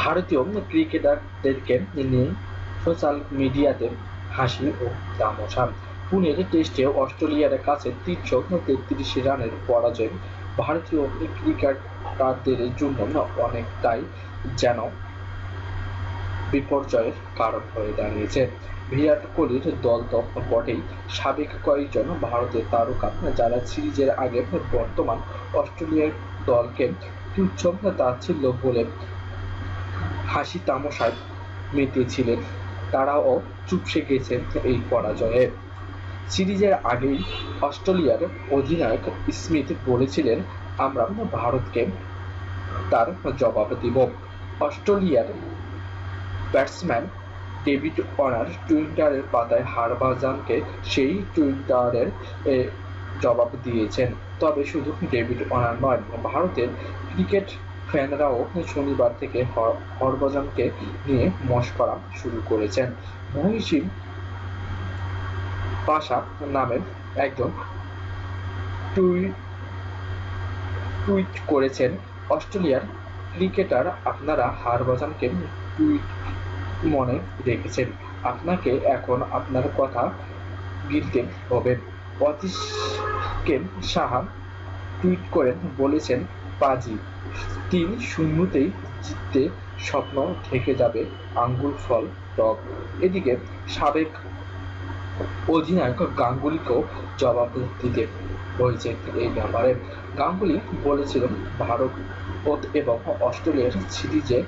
ভারতীয় ক্রিকেটারদেরকে নিয়ে সোশ্যাল মিডিয়াতে হাসি ও তামাশা। পুনের টেস্টে অস্ট্রেলিয়ার কাছে তিনশো তেত্রিশ রানের পরাজয় ভারতীয় ক্রিকেটারদের জন্য অনেকটাই যেন বিপর্যয়ের কারণ হয়ে দাঁড়িয়েছে। বিরাট কোহলির দল তো বটেই। সাবেক কয়েকজন ভারতের তারকা যারা সিরিজের আগে বর্তমান অস্ট্রেলিয়ার দলকে তুচ্ছ তাচ্ছিল্য বলে হাসি তামাশায় মেতেছিলেন তারাও চুপসে গেছেন এই পরাজয়ে। সিরিজের আগেই অস্ট্রেলিয়ার অধিনায়ক স্মিথ বলেছিলেন, আমরা ভারতকে তার জবাব দিব। অস্ট্রেলিয়ার ব্যাটসম্যান ডেভিড ওয়ার্নার টুইটারের পাতায় হারবাজানকে সেই টুইটারের জবাব দিয়েছেন। তবে শুধু ডেভিড ওয়ার্নার নয়, ভারতের ক্রিকেট ফ্যানরাও শনিবার থেকে হর- হরভজনকে নিয়ে মস্করা শুরু করেছেন। মহিষিম পাশা নামের একজন টুইট টুইট করেছেন, অস্ট্রেলিয়ার ক্রিকেটার আপনারা হারভজনকে টুইট মনে রেখেছেন। আপনাকে এখন আপনার কথা গিলতে হবে। অতীশকে সাহা টুইট করেন, বলেছেন, পাজি। তিন শূন্যতেই জিততে স্বপ্ন থেকে যাবে আঙ্গুল, ফল, টক। এদিকে সাবেক অধিনায়ক গাঙ্গুলিকেও জবাব দিতে হয়েছে এই ব্যাপারে। গাঙ্গুলি বলেছিলেন, ভারত এবং অস্ট্রেলিয়ার সিরিজে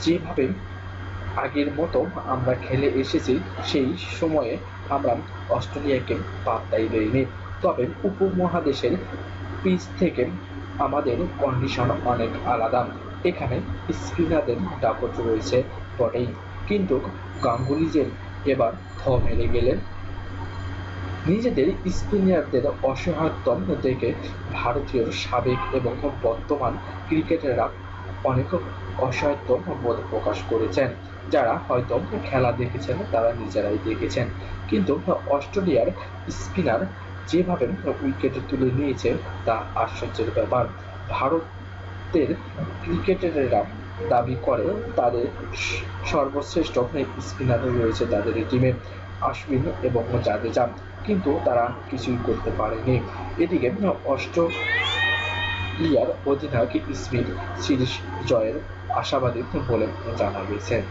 যেভাবে আগের মতো আমরা খেলে এসেছি, সেই সময়ে আমরা অস্ট্রেলিয়াকে পাত্তাই দেইনি। তবে উপমহাদেশের পিচ থেকে আমাদের কন্ডিশন অনেক আলাদা। এখানে স্পিনারদের দাপট রয়েছে বটেই। কিন্তু গাঙ্গুলি যে এবার থ মেরে গেলেন নিজেদের স্পিনারদের অসহায়ত্ব দেখে ভারতীয় সাবেক এবং বর্তমান ক্রিকেটাররা অনেক অসহায়ত্ব বোধ প্রকাশ করেছেন। যারা হয়তো খেলা দেখেছেন, তারা নিজেরাই দেখেছেন। কিন্তু অস্ট্রেলিয়ার স্পিনার যেভাবে উইকেট তুলে নিয়েছে, তা আশ্চর্যের ব্যাপার। ভারতের ক্রিকেটাররা দাবি করে, তাদের সর্বশ্রেষ্ঠ স্পিনার রয়েছে তাদের টিমে আশ্বিন এবং জাদেজা। কিন্তু তারা কিছুই করতে পারেনি। এদিকে অস্ট্রেলিয়ার অধিনায়ক স্মিথ সিরিজ জয়ের আশাবাদী বলে জানা গেছে।